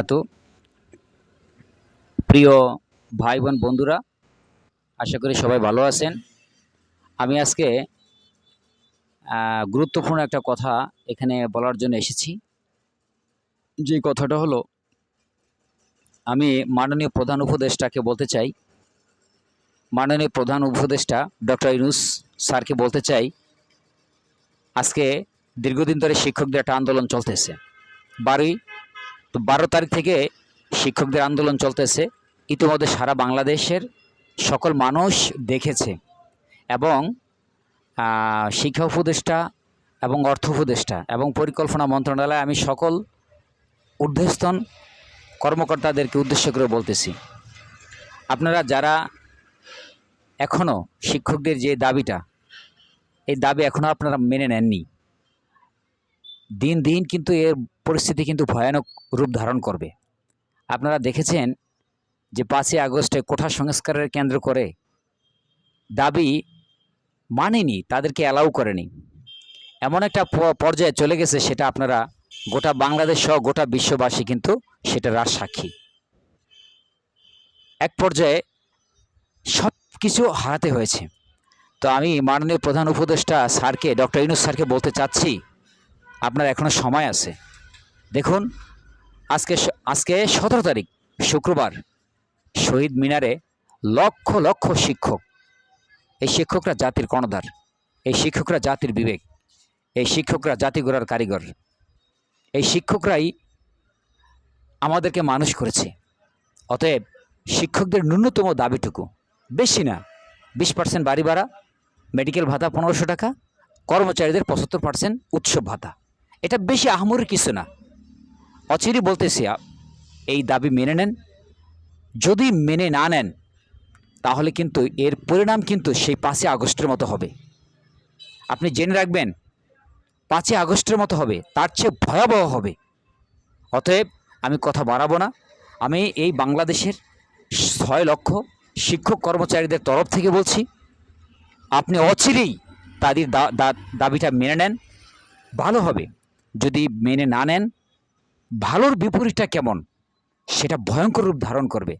এত প্রিয় ভাই বোন বন্ধুরা, আশা করি সবাই ভালো আছেন। আমি আজকে গুরুত্বপূর্ণ একটা কথা এখানে বলার জন্য এসেছি। যে কথাটা হলো, আমি মাননীয় প্রধান উপদেষ্টাকে বলতে চাই। মাননীয় প্রধান উপদেষ্টা ডক্টর ইউনুস স্যারকে বলতে চাই, আজকে দীর্ঘদিন ধরে শিক্ষকদের একটা আন্দোলন চলতেছে। বারোই তো বারো তারিখ থেকে শিক্ষকদের আন্দোলন চলতেছে। ইতিমধ্যে সারা বাংলাদেশের সকল মানুষ দেখেছে এবং শিক্ষা উপদেষ্টা এবং অর্থ উপদেষ্টা এবং পরিকল্পনা মন্ত্রণালয়ে, আমি সকল ঊর্ধ্বস্তন কর্মকর্তাদেরকে উদ্দেশ্য করে বলতেছি। আপনারা যারা এখনও শিক্ষকদের যে দাবিটা, এই দাবি এখনও আপনারা মেনে নেননি। দিন দিন কিন্তু এর পরিস্থিতি কিন্তু ভয়ানক রূপ ধারণ করবে। আপনারা দেখেছেন যে পাঁচই আগস্টে কোঠা সংস্কারের কেন্দ্র করে দাবি মানেনি, তাদেরকে অ্যালাউ করেনি। এমন একটা পর্যায়ে চলে গেছে, সেটা আপনারা গোটা বাংলাদেশ সহ গোটা বিশ্ববাসী কিন্তু সেটা রাজ সাক্ষী এক পর্যায়ে সব কিছু হারাতে হয়েছে। তো আমি মাননীয় প্রধান উপদেষ্টা স্যারকে, ডক্টর ইউনুস স্যারকে বলতে চাচ্ছি, আপনার এখনও সময় আছে। দেখুন, আজকে আজকে সতেরো তারিখ, শুক্রবার, শহীদ মিনারে লক্ষ লক্ষ শিক্ষক। এই শিক্ষকরা জাতির কর্ণধার, এই শিক্ষকরা জাতির বিবেক, এই শিক্ষকরা জাতি গড়ার কারিগর। এই শিক্ষকরাই আমাদেরকে মানুষ করেছে। অতএব শিক্ষকদের ন্যূনতম দাবিটুকু, বেশি না, বিশ পার্সেন্ট বাড়ি ভাড়া, মেডিকেল ভাতা পনেরোশো টাকা, কর্মচারীদের পঁচাত্তর পার্সেন্ট উৎসব ভাতা। এটা বেশি আহমরি কিছু না। অচিরই বলতেছি, এই দাবি মেনে নেন। যদি মেনে না নেন, তাহলে কিন্তু এর পরিণাম কিন্তু সেই পাঁচই আগস্টের মতো হবে। আপনি জেনে রাখবেন, পাঁচই আগস্টের মতো হবে, তার চেয়ে ভয়াবহ হবে। অতএব আমি কথা বাড়াবো না। আমি এই বাংলাদেশের ছয় লক্ষ শিক্ষক কর্মচারীদের তরফ থেকে বলছি, আপনি অচিরেই তাদের দাবিটা মেনে নেন। ভালো হবে। যদি মেনে না নেন ভালোর বিপরীতটা কেমন? সেটা ভয়ঙ্কর রূপ ধারণ করবে।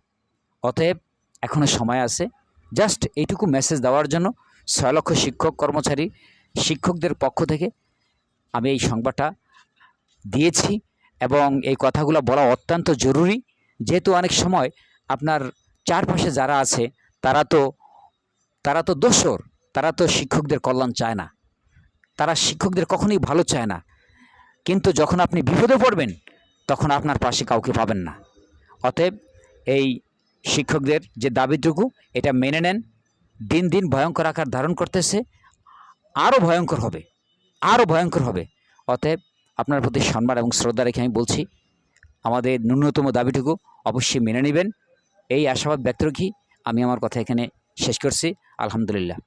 অতএব এখনও সময় আছে। জাস্ট এইটুকু মেসেজ দেওয়ার জন্য ছয় লক্ষ শিক্ষক, কর্মচারী, শিক্ষকদের পক্ষ থেকে আমি এই সংবাদটা দিয়েছি এবং এই কথাগুলো বলা অত্যন্ত জরুরি। যেহেতু অনেক সময় আপনার চারপাশে যারা আছে, তারা তো তারা তো দোসর তারা তো শিক্ষকদের কল্যাণ চায় না। তারা শিক্ষকদের কখনোই ভালো চায় না। কিন্তু যখন আপনি বিপদে পড়বেন তখন আপনার পাশে কাউকে পাবেন না। অতএব এই শিক্ষকদের যে দাবিটুকু, এটা মেনে নেন। দিন দিন ভয়ঙ্কর আকার ধারণ করতেছে। আরও ভয়ঙ্কর হবে। আরও ভয়ঙ্কর হবে। অতএব আপনার প্রতি সম্মান এবং শ্রদ্ধা রেখে আমি বলছি, আমাদের ন্যূনতম দাবিটুকু অবশ্যই মেনে নেবেন। এই আশাবাদ ব্যক্ত রেখেই আমি আমার কথা এখানে শেষ করছি। আলহামদুলিল্লাহ।